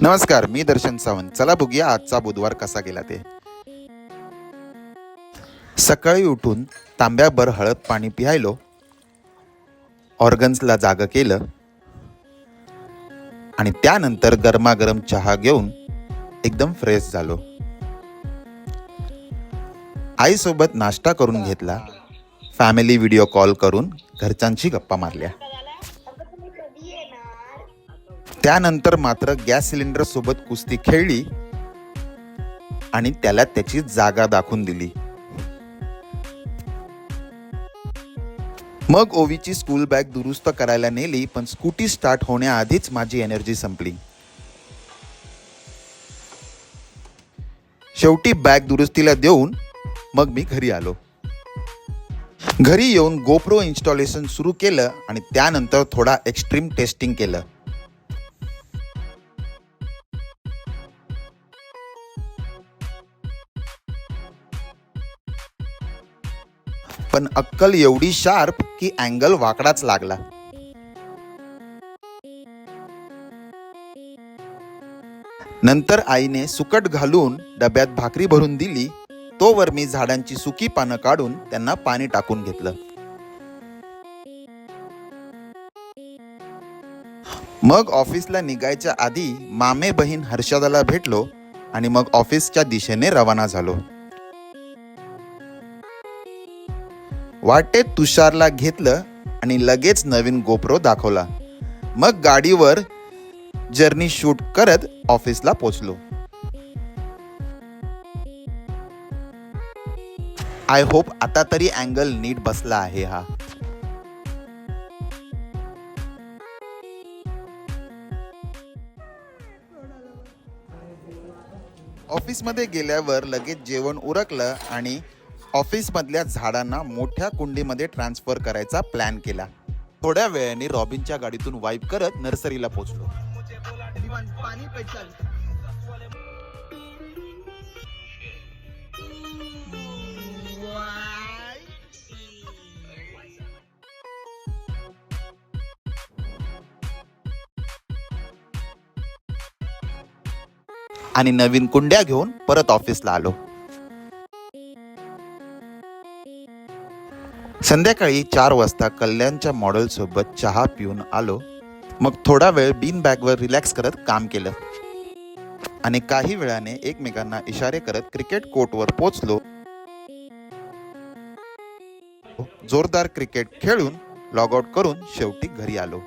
नमस्कार मी दर्शन सावंत. चला बघूया आजचा बुधवार कसा गेला ते. सकाळी उठून तांब्याभर हळद पाणी पिहायलो ऑर्गन्सला जाग केलं. आणि त्यानंतर गरमागरम चहा घेऊन एकदम फ्रेश झालो. आईसोबत नाश्ता करून घेतला. फॅमिली व्हिडिओ कॉल करून घरच्यांशी गप्पा मारल्या. त्यानंतर मात्र गॅस सिलेंडर सोबत कुस्ती खेळली आणि त्याला त्याची जागा दाखवून दिली. मग ओवीची स्कूल बॅग दुरुस्त करायला नेली पण स्कूटी स्टार्ट होण्याआधीच माझी एनर्जी संपली. शेवटी बॅग दुरुस्तीला देऊन मग मी घरी आलो. घरी येऊन गोप्रो इन्स्टॉलेशन सुरू केलं आणि त्यानंतर थोडा एक्स्ट्रीम टेस्टिंग केलं. पण अक्कल एवढी शार्प की अँगल वाकडाच लागला. नंतर आईने सुकट घालून डब्यात भाकरी भरून दिली तोवर मी झाडांची सुकी पानं काढून त्यांना पाणी टाकून घेतलं. मग ऑफिसला निघायच्या आधी मामे बहीण हर्षदाला भेटलो आणि मग ऑफिसच्या दिशेने रवाना झालो. वाटेत तुषारला घेतलं आणि लगेच नवीन गोप्रो दाखवला. मग गाडीवर जर्नी शूट करत ऑफिसला पोचलो आय होप आता तरी अँगल नीट बसला आहे हा. ऑफिसमध्ये गेल्यावर लगेच जेवण उरकलं आणि ऑफिसमधल्या झाडांना मोठ्या कुंडीमध्ये ट्रान्सफर करायचा प्लॅन केला. थोड्या वेळाने रॉबिनच्या गाडीतून वाईप करत नर्सरीला पोहोचलो. आणि नवीन कुंड्या घेऊन परत ऑफिसला आलो. संध्याकाळी चार वाजता कल्याणच्या मॉडेलसोबत चहा पिऊन आलो. मग थोडा वेळ बीन बॅगवर रिलॅक्स करत काम केलं. आणि काही वेळाने एकमेकांना इशारे करत क्रिकेट कोर्टवर पोचलो जोरदार क्रिकेट खेळून लॉग आउट करून शेवटी घरी आलो.